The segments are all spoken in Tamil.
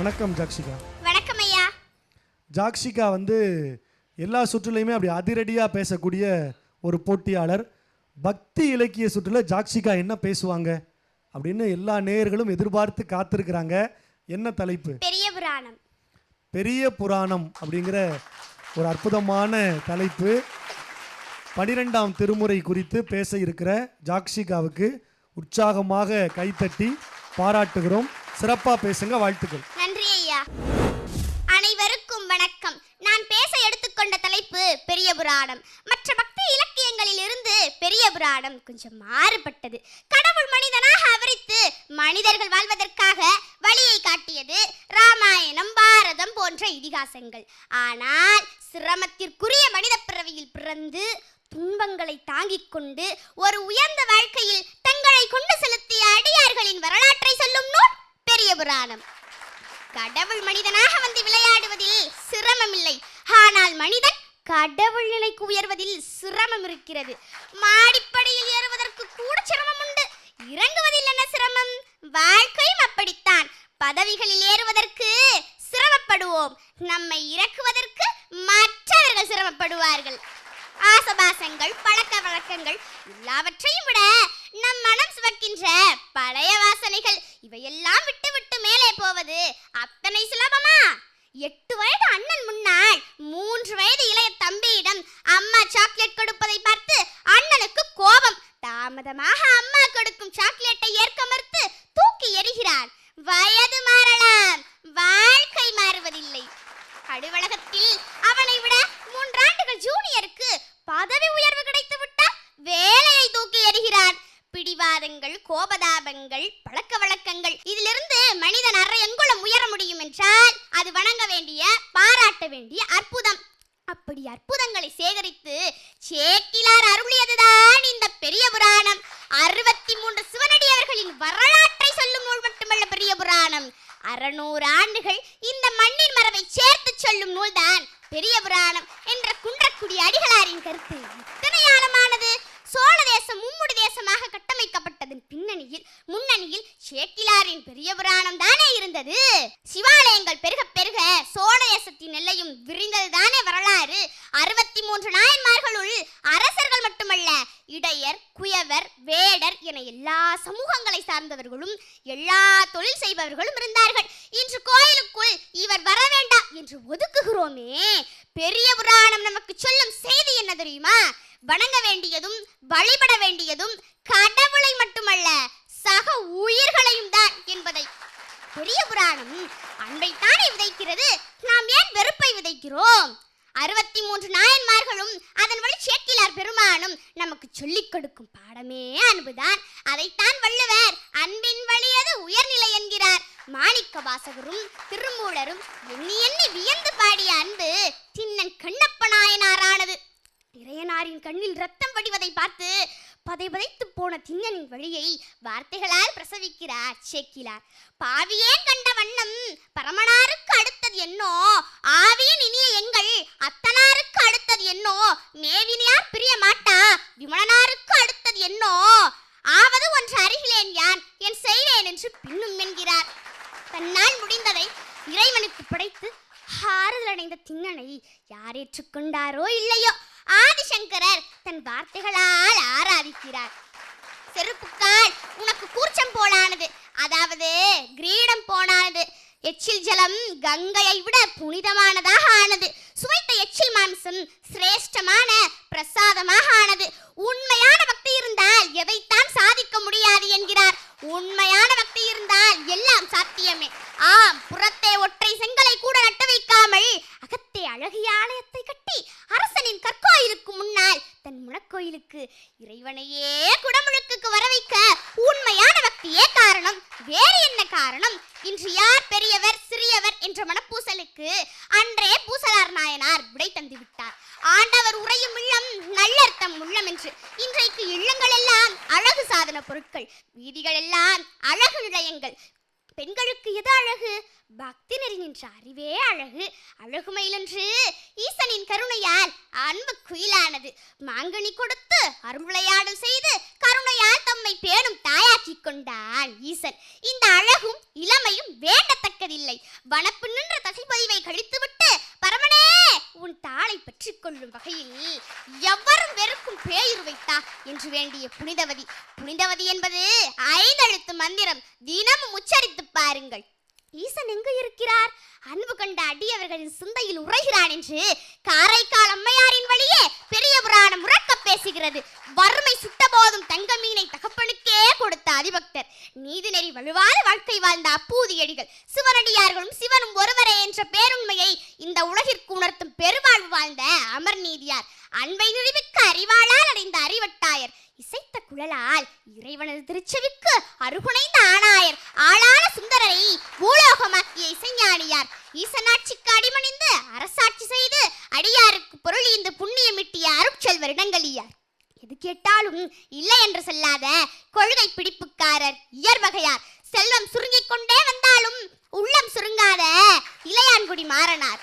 வணக்கம் ஜாக்ஷிகா. வணக்கம் ஐயா ஜாக்ஷிகா வந்து எல்லா சுற்றுலையுமே அப்படி அதிரடியாக பேசக்கூடிய ஒரு போட்டியாளர். பக்தி இலக்கிய சுற்றுல ஜாக்ஷிகா என்ன பேசுவாங்க அப்படின்னு எல்லா நேயர்களும் எதிர்பார்த்து காத்திருக்கிறாங்க. என்ன தலைப்பு? பெரிய புராணம். பெரிய புராணம் அப்படிங்கிற ஒரு அற்புதமான தலைப்பு. பனிரெண்டாம் திருமுறை குறித்து பேச இருக்கிற ஜாக்ஷிகாவுக்கு உற்சாகமாக கைத்தட்டி பாராட்டுகிறோம். சிறப்பா பேசுங்க வாழ்த்துக்கள். நன்றி ஐயா. அனைவருக்கும் வணக்கம். நான் பேச எடுத்துக்கொண்ட தலைப்பு பெரிய புராணம். மற்ற பக்தி இலக்கியங்களில் இருந்து பெரிய புராணம் கொஞ்சம் மாறுபட்டது. கடவுள் மனிதனாக அவரித்து மனிதர்கள் வாழ்வதற்காக வழியை காட்டியது ராமாயணம் பாரதம் போன்ற இதிகாசங்கள். ஆனால் சிரமத்திற்குரிய மனித பிறவியில் பிறந்து துன்பங்களை தாங்கிக் கொண்டு ஒரு உயர்ந்த வாழ்க்கையில் தங்களை கொண்டு செலுத்திய அடியார்களின் வரலாற்றை சொல்லும் நூல் பெரிய புராணம். கடவுள் மனிதனாக வந்து விளையாடுவதில் சிரமம் இல்லை ஆனால் மனிதன் கடவுள் நிலைக்கு உயர்வதில் சிரமம் இருக்கிறது. மாடிப்படியில் ஏறுவதற்கு கூட சிரமம் உண்டு. இறங்குவதில் என்ன சிரமம்? வாழ்க்கையும் அப்படித்தான். பதவிகளில் ஏறுவதற்கு சிரமப்படுவோம். நம்மை இறக்குவதற்கு மற்றவர்கள் சிரமப்படுவார்கள். ஆசபாசங்கள் பழக்க வழக்கங்கள் எல்லாவற்றையும் விட மனம் சுமக்கின்ற பழைய வாசனைகள் இவையெல்லாம் விட்டு விட்டு மேலே போவது அத்தனை சுலபமா? எட்டு வயது அண்ணன் முன்னால் மூன்று வயது இளைய தம்பியிடம் அம்மா சாக்லேட் கொடுப்பதை பார்த்து அண்ணனுக்கு கோபம். தாமதமாக அம்மா கொடுக்கும் சாக்லேட் பிடிவாதங்கள் பழக்க வழக்கங்கள். இதிலிருந்து மனிதன் அரை எங்குளம் உயர முடியும் என்றால் அது வணங்க வேண்டிய பாராட்ட வேண்டிய அற்புதம். அப்படி அற்புதங்களை சேகரித்து சேக்கிலார் அருளியதுதான் இந்த பெரிய புராணம். அறுபத்தி மூன்று சிவனடியவர்களின் வரலாற்றை சொல்லும் நூல் மட்டுமல்ல பெரிய புராணம். அறுநூறு ஆண்டுகள் இந்த மண்ணின் மரபை சேர்த்து சொல்லும் நூல்தான் பெரிய புராணம். சேக்கிலாரின் பெரிய புராணம் தானே இருந்தது? சிவாலயங்கள் பெருக பெருக சோழ எல்லையும் விரிந்தது தானே வரலாறு? அறுபத்தி மூன்று நாயன்மார்களுள் அரசர்கள் மட்டுமல்ல இடையர் குயவர் வேடர் என எல்லா சமூகங்களை சார்ந்தவர்களும் எல்லா தொழில் செய்பவர்களும் இருந்தார்கள். இன்று கோயிலுக்குள் இவர் வர வேண்டாம் என்று ஒதுக்குகிறோமே. பெரிய புராணம் நமக்கு சொல்லும் செய்தி என்ன தெரியுமா? வணங்க வேண்டியதும் வழிபட வேண்டியதும் கடவுளை மட்டுமல்ல சக உயிர்களையும் தான் என்பதை. பெரிய புராணம் அன்பைத்தானே விதைக்கிறது. நாம் ஏன் வெறுப்பை விதைக்கிறோம்? அறுபத்தி மூன்று நாயன்மார்களும் அதன் வழி சேக்கிலார் பெருமானும் நமக்கு சொல்லிக் கொடுக்கும் பாடமே அன்புதான். அதைத்தான் வள்ளுவர் அன்பின் வழியது உயர்நிலை என்கிறார். மாணிக்க வாசகரும் திருமூலரும் எண்ணி எண்ணி வியந்து பாடிய அன்பு தின்னன் கண்ணப்ப நாயனாரானது. இறையனாரின் கண்ணில் ரத்தம் வடிவதை பார்த்து பதைபதைத்து போன திண்ணனின் வழியை வார்த்தைகளால் பிரசவிக்கிறார் சேக்கிலார் பாவியே கண்ட வார்த்தைகளால் ஆராதிக்கிறார். செருப்புக்கால் உனக்கு கூர்ச்சம் போலானது. அதாவது கிரீடம் போனானது. எச்சில் ஜலம் கங்கையை விட புனிதமானதாக ஆனது. சுவைத்த எச்சில் மாம்சம் சிரேஷ்டமான பிரசாதமாக ஆனது. உண்மையான பக்தி இருந்தால் எதைத்தான் சாதிக்க முடியாது என்கிறார். உண்மையான பக்தி இருந்தால் எல்லாம் சாத்தியமே. ஆம் புறத்தே இறைவனையே குடமுழுக்குக்கு வர வைக்க உண்மையான பக்தியே காரணம். வேறு என்ன காரணம்? இன்று யார் பெரியவர் சிறியவர் என்ற மனப்பூசலுக்கு அன்றே பூசலார் நாயனார் விடை தந்து விட்டார். ஆண்டவர் உரையும் இல்லம் நல்லர்த்தம் உள்ளம் என்று. இன்றைக்கு இல்லங்கள் எல்லாம் அழகு சாதன பொருட்கள். வீதிகள் எல்லாம் அழகு நிலையங்கள். பெண்களுக்கு எது அழகு? பக்தி நெறி நின்ற அறிவே அழகு. அழகுமையிலன்று ஈசனின் கருணையால் அன்பு குயிலானது. மாங்கனி கொடுத்து அருளையாடல் செய்து கருணையால் தம்மை பேணும் தாயாக்கிக் கொண்டான் ஈசன். இந்த அழகும் இளமையும் வேண்டத்தக்கதில்லை. வனப்பு நின்ற தசைப்பதிவை கழித்துவிட்டு பரமனே உன் தாளை பற்றி கொள்ளும் வகையில் எவரும் வெறுக்கும் பேயுரு வைத்தா என்று வேண்டிய புனிதவதி. புனிதவதி என்பது ஐந்தெழுத்து மந்திரம். தினமும் உச்சரித்து பாருங்கள். ஈசன் எங்கு இருக்கிறார்? அன்பு கொண்ட அடியவர்களின் சிந்தையில் உரைகிறான் என்று காரைக்கால் அம்மையாரின் வழியே பெரிய புராணம் உறக்க பேசுகிறது. வறுமை சுட்ட போதும் தங்க மீனை தகப்பனுக்கு கொடுத்த அதிபக்தர். நீதிநெறி வலுவான வாழ்க்கை வாழ்ந்த அப்பூதியடிகள். சிவனடியார்களும் சிவனும் ஒருவரே என்ற பேருண்மையை இந்த உலகிற்கு உணர்த்தும் பெருவாழ்வு வாழ்ந்த அமர் நீதியார் அன்பை நிறுவிக்க அறிவாளால் அடைந்த அறிவட்டாயர் இசைத்த குழலால் இறைவனது திருச்செவிக்கு அருகுணைந்த ஆணாயர் ஆளான சுந்தரரை பூலோகமாக்கிய இசைஞானியார். ஈசனாட்சிக்கு அடிமணிந்து அரசாட்சி செய்து அடியாருக்கு பொருள் இந்த புண்ணியமிட்டிய அருட்செல்வர் இடங்களியார் கேட்டாலும் இல்லை என்று சொல்லாத கொள்கை பிடிப்புக்காரர் இயற்பகையார் செல்வம் சுருங்கிக் கொண்டே வந்தாலும் உள்ளம் சுருங்காத இளையான்குடி மாறனார்.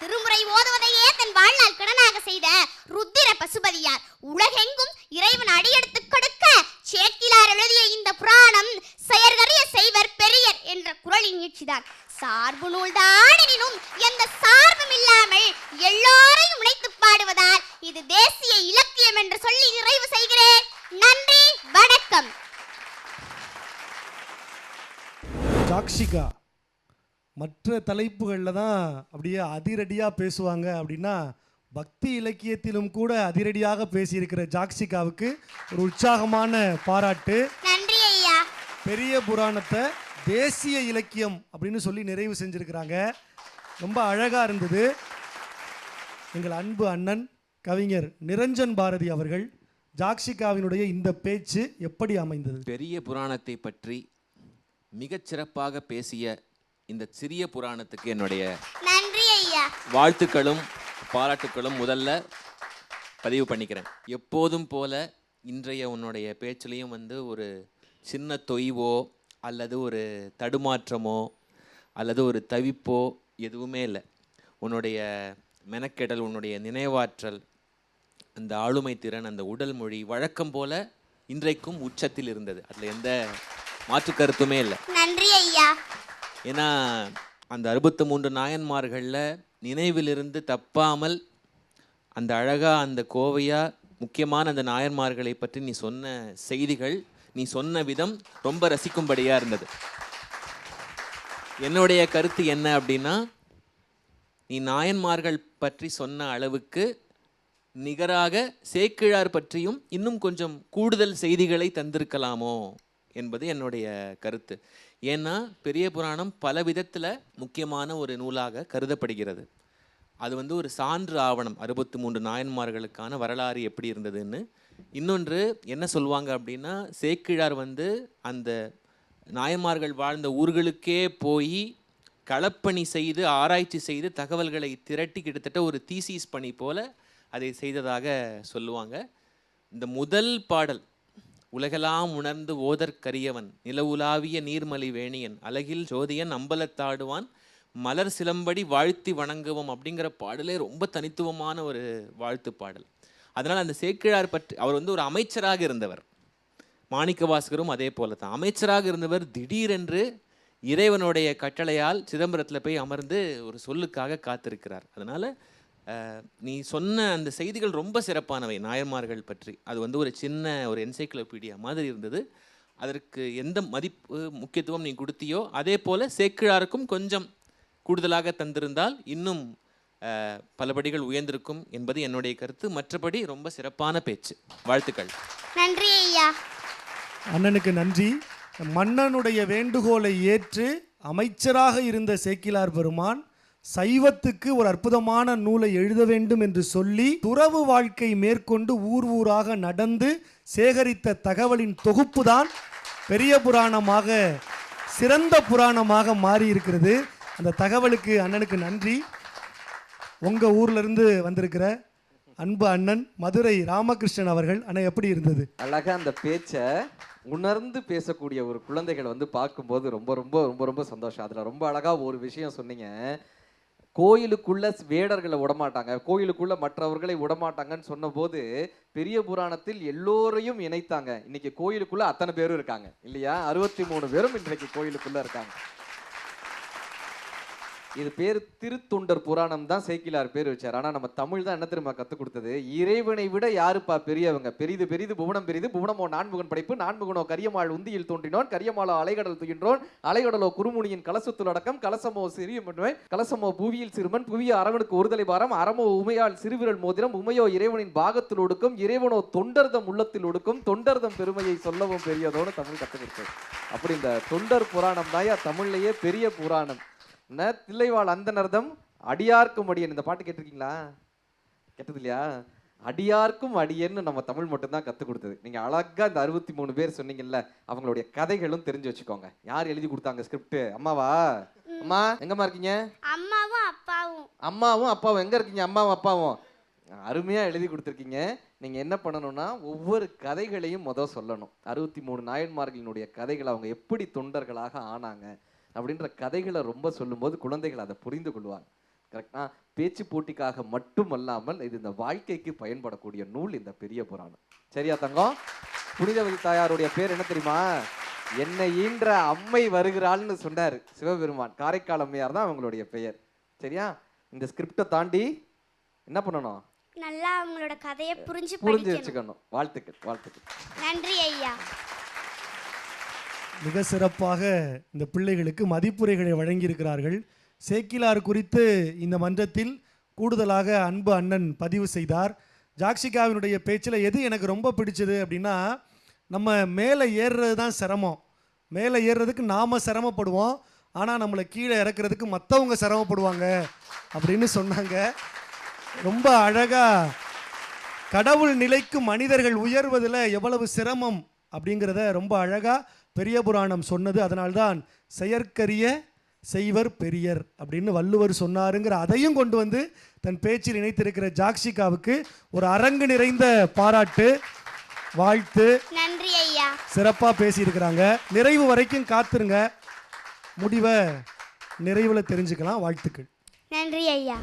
திருமுறை ஓதுவதையே தன் வாழ்நாள் கடனாக செய்த ருத்திர பசுபதியார். உலகெங்கும் இறைவன் அடியெடுத்து கொடுக்க சேக்கிலார் எழுதிய இந்த புராணம் செயற்கரிய செய்வர் பெரியர் என்ற குரலின் நீட்சிதான். சார்பு நூல்தான் எனினும் எந்த சார்பும் இல்லாமல் எல்லோரையும் உழைத்து பாடுவதால் இது தேசிய இலக்கியம் என்று சொல்லி நிறைவு செய்கிறேன். நன்றி வணக்கம். ஜாக்ஷிகா மற்ற தலைப்புகளில் தான் அப்படியே அதிரடியாக பேசுவாங்க அப்படின்னா பக்தி இலக்கியத்திலும் கூட அதிரடியாக பேசியிருக்கிற ஜாக்ஷிகாவுக்கு ஒரு உற்சாகமான பாராட்டு. நன்றி ஐயா. பெரிய புராணத்தை தேசிய இலக்கியம் அப்படின்னு சொல்லி நிறைவு செஞ்சுருக்கிறாங்க. ரொம்ப அழகாக இருந்தது. எங்கள் அன்பு அண்ணன் கவிஞர் நிரஞ்சன் பாரதி அவர்கள் ஜாக்ஷிகாவினுடைய இந்த பேச்சு எப்படி அமைந்தது? பெரிய புராணத்தை பற்றி மிகச் சிறப்பாக பேசிய இந்த சிறிய புராணத்துக்கு என்னுடைய நன்றி ஐயா. வாழ்த்துக்களும் பாராட்டுக்களும் முதல்ல பதிவு பண்ணிக்கிறேன். எப்போதும் போல இன்றைய உன்னுடைய பேச்சிலையும் வந்து ஒரு சின்ன தொய்வோ அல்லது ஒரு தடுமாற்றமோ அல்லது ஒரு தவிப்போ எதுவுமே இல்லை. உன்னுடைய மெனக்கெடல் உன்னுடைய நினைவாற்றல் அந்த ஆளுமை திறன் அந்த உடல் மொழி வழக்கம் போல இன்றைக்கும் உச்சத்தில் இருந்தது. அதில் எந்த மாற்று கருத்துமே இல்லை. நன்றி ஐயா. ஏன்னா அந்த அறுபத்து மூன்று நாயன்மார்களில் நினைவிலிருந்து தப்பாமல் அந்த அழகா அந்த கோவையா முக்கியமான அந்த நாயன்மார்களை பற்றி நீ சொன்ன செய்திகள் நீ சொன்ன விதம் ரொம்ப ரசிக்கும்படியா இருந்தது. என்னுடைய கருத்து என்ன அப்படின்னா நீ நாயன்மார்கள் பற்றி சொன்ன அளவுக்கு நிகராக சேக்கிழார் பற்றியும் இன்னும் கொஞ்சம் கூடுதல் செய்திகளை தந்திருக்கலாமோ என்பது என்னுடைய கருத்து. ஏன்னா பெரிய புராணம் பல விதத்தில் முக்கியமான ஒரு நூலாக கருதப்படுகிறது. அது வந்து ஒரு சான்று ஆவணம் அறுபத்தி மூன்று நாயன்மார்களுக்கான வரலாறு எப்படி இருந்ததுன்னு. இன்னொன்று என்ன சொல்லுவாங்க அப்படின்னா சேக்கிழார் வந்து அந்த நாயன்மார்கள் வாழ்ந்த ஊர்களுக்கே போய் களப்பணி செய்து ஆராய்ச்சி செய்து தகவல்களை திரட்டி கிட்டத்தட்ட ஒரு தீசீஸ் பணி போல் அதை செய்ததாக சொல்லுவாங்க. இந்த முதல் பாடல் உலகெல்லாம் உணர்ந்து ஓதற்கரியவன் நிலவுலாவிய நீர்மலி வேணியன் அழகில் ஜோதியன் அம்பலத்தாடுவான் மலர் சிலம்படி வாழ்த்தி வணங்குவோம் அப்படிங்கிற பாடலே ரொம்ப தனித்துவமான ஒரு வாழ்த்து பாடல். அதனால் அந்த சேக்கிழார் பற்றி அவர் வந்து ஒரு அமைச்சராக இருந்தவர். மாணிக்க பாஸ்கரும் அதே போல தான். அமைச்சராக இருந்தவர் திடீரென்று இறைவனுடைய கட்டளையால் சிதம்பரத்தில் போய் அமர்ந்து ஒரு சொல்லுக்காக காத்திருக்கிறார். அதனால் நீ சொன்ன அந்த செய்திகள் ரொம்ப சிறப்பானவை. நாயன்மார்கள் பற்றி. அது வந்து ஒரு சின்ன ஒரு என்சைக்ளோபீடியா மாதிரி இருந்தது. அதற்கு எந்த மதிப்பு முக்கியத்துவம் நீ கொடுத்தியோ அதே போல் சேக்கிழாருக்கும் கொஞ்சம் கூடுதலாக தந்திருந்தால் இன்னும் பலபடிகள் உயர்ந்திருக்கும் என்பது என்னுடைய கருத்து. மற்றபடி ரொம்ப சிறப்பான பேச்சு. வாழ்த்துக்கள். நன்றி ஐயா. அண்ணனுக்கு நன்றி. மன்னனுடைய வேண்டுகோளை ஏற்று அமைச்சராக இருந்த சேக்கிலார் பெருமான் சைவத்துக்கு ஒரு அற்புதமான நூலை எழுத வேண்டும் என்று சொல்லி துறவு வாழ்க்கை மேற்கொண்டு ஊர் ஊராக நடந்து சேகரித்த தகவலின் தொகுப்புதான் பெரிய புராணமாக சிறந்த புராணமாக மாறி இருக்கிறது அந்த தகவலுக்கு அண்ணனுக்கு நன்றி. உங்கள் ஊர்லேருந்து வந்திருக்கிற அன்பு அண்ணன் மதுரை ராமகிருஷ்ணன் அவர்கள் அண்ணன் எப்படி இருந்தது? அழகாக அந்த பேச்சை உணர்ந்து பேசக்கூடிய ஒரு குழந்தைகளை வந்து பார்க்கும்போது ரொம்ப ரொம்ப ரொம்ப ரொம்ப சந்தோஷம். அதில் ரொம்ப அழகாக ஒரு விஷயம் சொன்னீங்க. கோயிலுக்குள்ள வேடர்களை விடமாட்டாங்க. கோயிலுக்குள்ள மற்றவர்களை விடமாட்டாங்கன்னு சொன்னபோது பெரிய புராணத்தில் எல்லோரையும் இணைத்தாங்க. இன்னைக்கு கோயிலுக்குள்ள அத்தனை பேரும் இருக்காங்க. இல்லையா? அறுபத்தி மூணு பேரும் இன்றைக்கு கோயிலுக்குள்ள இருக்காங்க. இது பேர் திருத்தொண்டர் புராணம் தான் சேக்கிலார் பேர் வச்சார். ஆனால் நம்ம தமிழ் தான் என்ன தெரியுமா கற்றுக் கொடுத்தது? இறைவனை விட யாருப்பா பெரியவங்க? பெரிது பெரிது புவனம் பெரிது புவனமோ நான்முகன் படைப்பு நான்முகனோ கரியமாள் உந்தியில் தோன்றினோன் கரியமாலோ அலைகடல் துயின்றோன் அலைகடலோ குறுமுனியின் கலசத்துள் அடக்கம் கலசமோ சிறிய கலசமோ புவியில் சிறுமன் புவிய அரவனுக்கு ஒருதலை பாரம் அறமோ உமையால் சிறுவிரல் மோதிரம் உமையோ இறைவனின் பாகத்தில் ஒடுக்கும் இறைவனோ தொண்டர்தம் உள்ளத்தில் ஒடுக்கும் தொண்டர்தம் பெருமையை சொல்லவும் பெரியதோன்னு தமிழ் கற்றுக் கொடுத்தது. அப்படி இந்த தொண்டர் புராணம் தாயா தமிழ்லேயே பெரிய புராணம். என்ன தில்லைவாழ் அந்தனர்தம் அடியார்க்கும் அடியன். இந்த பாட்டு கேட்டிருக்கீங்களா? கேட்டது இல்லையா அடியார்க்கும் அடியன்னு நம்ம தமிழ் மட்டும்தான் கற்றுக் கொடுத்தது. நீங்க அழகா இந்த அறுபத்தி மூணு பேர் சொன்னீங்கல்ல அவங்களுடைய கதைகளும் தெரிஞ்சு வச்சுக்கோங்க. யார் எழுதி கொடுத்தாங்க ஸ்கிரிப்ட் அம்மாவா? அம்மா எங்கம்மா இருக்கீங்க? அம்மாவும் அப்பாவும். அம்மாவும் அப்பாவும் எங்க இருக்கீங்க? அம்மாவும் அப்பாவும். அருமையா எழுதி கொடுத்துருக்கீங்க. நீங்க என்ன பண்ணணும்னா ஒவ்வொரு கதைகளையும் முத சொல்லணும். அறுபத்தி மூணு நாயன்மார்களினுடைய கதைகளை அவங்க எப்படி தொண்டர்களாக ஆனாங்க அப்படின்ற கதைகளை ரொம்ப சொல்லும்போது குழந்தைகள் அதை புரிந்து கொள்வாங்க. கரெக்டா பேச்சு போட்டிக்காக மட்டும் அல்லாமல் இது இந்த வாழ்க்கைக்கு பயன்படக்கூடிய நூல் இந்த பெரிய புராணம். சரியா தங்கம்? புனிதவதி தாயாருடைய பேர் என்ன தெரியுமா? என்னை ஈன்ற அம்மை வருகிறாள்னு சொன்னார் சிவபெருமான். காரைக்கால் அம்மையார் தான் அவங்களுடைய பெயர். சரியா? இந்த ஸ்கிரிப்டை தாண்டி என்ன பண்ணணும்? நல்லா அவங்களோட கதையை புரிஞ்சு புரிஞ்சு வச்சுக்கணும். வாழ்த்துக்கள் வாழ்த்துக்கள். நன்றி ஐயா. மிக சிறப்பாக இந்த பிள்ளைகளுக்கு மதிப்புரைகளை வழங்கியிருக்கிறார்கள். சேக்கிலார் குறித்து இந்த மன்றத்தில் கூடுதலாக அன்பு அண்ணன் பதிவு செய்தார். ஜாக்சிகாவினுடைய பேச்சில் எது எனக்கு ரொம்ப பிடிச்சது அப்படின்னா நம்ம மேலே ஏறுறது தான் சிரமம். மேலே ஏறுறதுக்கு நாம் சிரமப்படுவோம். ஆனால் நம்மளை கீழே இறக்குறதுக்கு மற்றவங்க சிரமப்படுவாங்க அப்படின்னு சொன்னாங்க. ரொம்ப அழகாக கடவுள் நிலைக்கு மனிதர்கள் உயர்வதில் எவ்வளவு சிரமம் அப்படிங்கிறத ரொம்ப அழகாக பெரிய புராணம் சொன்னது அதனால்தான் செயற்கரிய செய்வர் பெரியர் அப்படின்னு வள்ளுவர் சொன்னாருங்கிற அதையும் கொண்டு வந்து தன் பேச்சில் இணைத்திருக்கிற ஜாக்ஷிகாவுக்கு ஒரு அரங்கு நிறைந்த பாராட்டு வாழ்த்து நன்றி ஐயா. சிறப்பாக பேசியிருக்கிறாங்க. நிறைவு வரைக்கும் காத்துருங்க. முடிவை நிறைவில் தெரிஞ்சுக்கலாம். வாழ்த்துக்கள். நன்றி ஐயா.